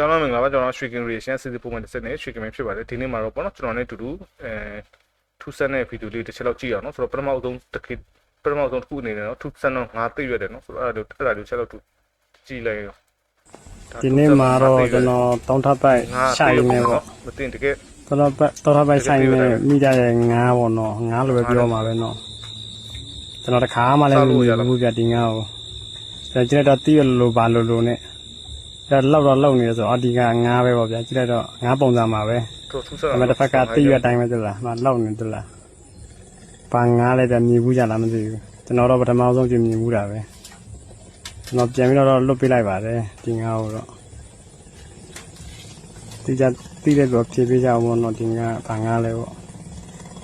ကျွန်တော်မင်္ဂလာပါကျွန်တော်ရွှေကင်ရီရှင်စီစီပုံမှန်တစ်စက်နဲ့ရွှေကင်မင်းဖြစ်ပါတယ်ဒီနေ့မှာတော့ပေါ့နော်ကျွန်တော်နဲ့အတူတူအဲထူးဆန်းတဲ့ဗီဒီယိုလေးတစ်ချက်လောက်ကြည့်ရအောင်နော်ဆိုတော့ပထမဆုံးတစ်ခေတ်ပထမဆုံးတစ်ခုအနေနဲ့တော့ထူးဆန်းတော့ငါသိရွက်တယ်နော်ဆိုတော့အဲ့ဒါအဲ့ဒါလေးချက်လောက်တူကြည့်လိုက်ရောဒီနေ့မှာတော့ကျွန်တော်တောင်းထပ်ပိုက်ငါဆိုင်နေပေါ့မတင်တကယ်တောင်းထပ်ပိုက်တောင်းထပ်ပိုက်ဆိုင်နေမိကြရဲ့ငားပေါ့နော်ငားလိုပဲပြောမှာပဲနော်ကျွန်တော်တခါမှလည်းမမြင်ဘူးပြဒီငားကိုကျွန်တော်ကြည့်လိုက်တော့တီးရလိုပါလိုလိုနဲ့ ဒါလောက်တော့လောက်နေရဆိုတော့အဒီကငားပဲပေါ့ဗျာကြည့်လိုက်တော့ငားပုံစံမှာပဲတော့ထူးဆန်းဒါပေမဲ့တစ်ဖက်ကတီးရအတိုင်းပဲသလားမလောက်နေသလားပါငားလည်းပြမြင်ဘူးကြလားမသိဘူးကျွန်တော်တော့ပထမဆုံးကြည့်မြင်ဘူးတာပဲကျွန်တော်ပြန်ပြီးတော့လွတ်ပေးလိုက်ပါတယ်ဒီငားကိုတော့တိကျတိတဲ့တော့ဖြေပေးကြအောင်ပေါ့နော်ဒီကဘာငားလဲပေါ့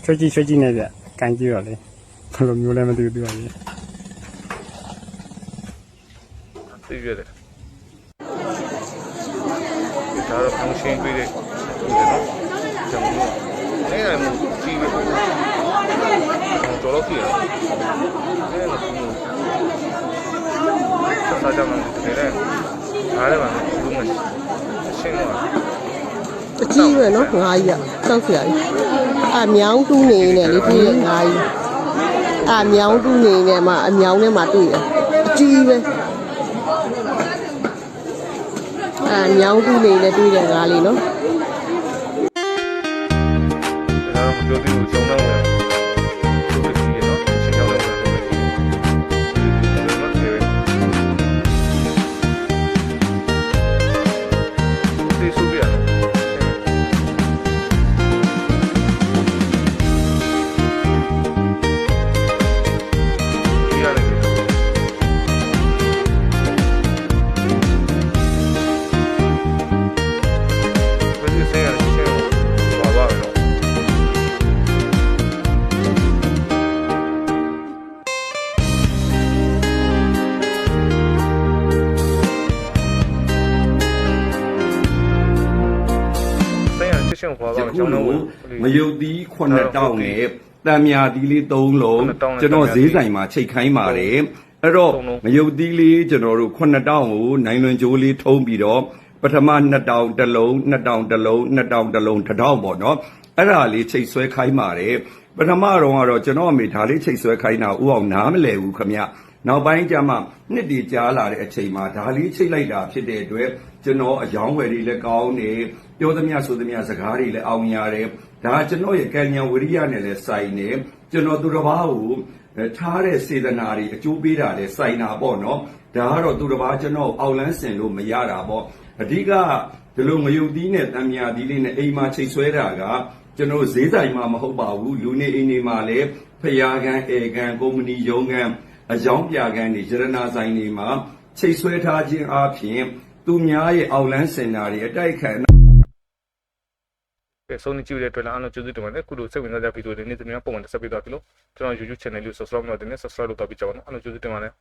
ချွတ်ကြည့်ချွတ်ကြည့်နေပြကန်ကြည့်တော့လေဘယ်လိုမျိုးလဲမသိဘူးပြပါလေသိရွက်တယ် ဒါတော့ဖန်ရှင်းပေးတဲ့နော်ကျွန်တော်အဲ့ဒါမျိုးကြည့်ရအောင်တော်တော်ကြည့်ရအောင်အဲ့ဒါကဆက်စားကြမှာတကယ်လည်းအားလည်းမဘူးမရှင်းတော့အကြီးပဲနော်ငါးကြီးอ่ะတောက်စရာကြီးအာမြောင်းတူးနေနေလေတွေ့ရငါးကြီးအာမြောင်းတူးနေနေမှာအမြောင်းထဲမှာတွေ့ရအကြီးပဲ အာမြောင်းတူးနေနေတွေ့တယ်ငါးလေးနော်ဒါတော့ပြောသေးဘူးကျောင်းတော့ ယတော့ခုကျောင်းလိုတော့မယုတ်သီး9000နဲ့တံမြာသီးလေး3လုံး9000ကျွန်တော်ဈေးဆိုင်မှာချိတ်ခိုင်းပါတယ်အဲ့တော့သုံးလုံးမယုတ်သီးလေးကျွန်တော်တို့9000ကိုနိုင်လွန်ကြိုးလေးထုံးပြီးတော့ပထမ2000တစ်လုံး2000တစ်လုံး2000တစ်လုံးတစ်ထောင်ပေါ့နော်အဲ့ဒါလေးချိတ်ဆွဲခိုင်းပါတယ်ပထမတော့ကတော့ကျွန်တော်အမေဒါလေးချိတ်ဆွဲခိုင်းတာဥအောင်နားမလဲဘူးခမရ နောက်ပိုင်းကျမှနှစ်တည်ကြားလာတဲ့အချိန်မှာဒါလေးချိတ်လိုက်တာဖြစ်တဲ့အတွက်ကျွန်တော်အယောင်းဝယ်တွေလည်းကောင်းတယ်ပြောသမျှဆိုသမျှစကားတွေလည်းအောင်ရတယ်ဒါကကျွန်တော်ရဲ့ကံဉာဏ်ဝိရိယနဲ့လည်းဆိုင်နေကျွန်တော်သူတစ်ပါးကိုအဲထားတဲ့စေတနာတွေအကျိုးပေးတာလည်းဆိုင်တာပေါ့နော်ဒါကတော့သူတစ်ပါးကျွန်တော်အောက်လန်းစင်လို့မရတာပေါ့အဓိကဒီလိုငရုတ်သီးနဲ့တံမြာသီးလေးနဲ့အိမ်မှာချိတ်ဆွဲတာကကျွန်တော်ဈေးဆိုင်မှာမဟုတ်ပါဘူးလူနေအိမ်တွေမှာလည်းဖျားကန်ဧကန်ကုမ္ပဏီရုံးကန် အယောင်းပြကန်တွေရတနာဆိုင်တွေမှာချိတ်ဆွဲထားခြင်းအပြင်သူများရဲ့အောက်လန်းစင်တာတွေအတိုက်အခံကဲဆုံးနေကြည့်ရတဲ့အတွက်လည်းအားလုံးကျေးဇူးတင်ပါတယ်ခုလိုစိတ်ဝင်စားကြဗီဒီယိုတွေနေ့သမီးပုံမှန်တက်ဆက်ပေးသွားပြီလို့ကျွန်တော် YouTube channel လေး subscribe လုပ်တဲ့နဲ့ subscribe လုပ်တော့ပြီးကြပါတော့အားလုံးကျေးဇူးတင်ပါတယ်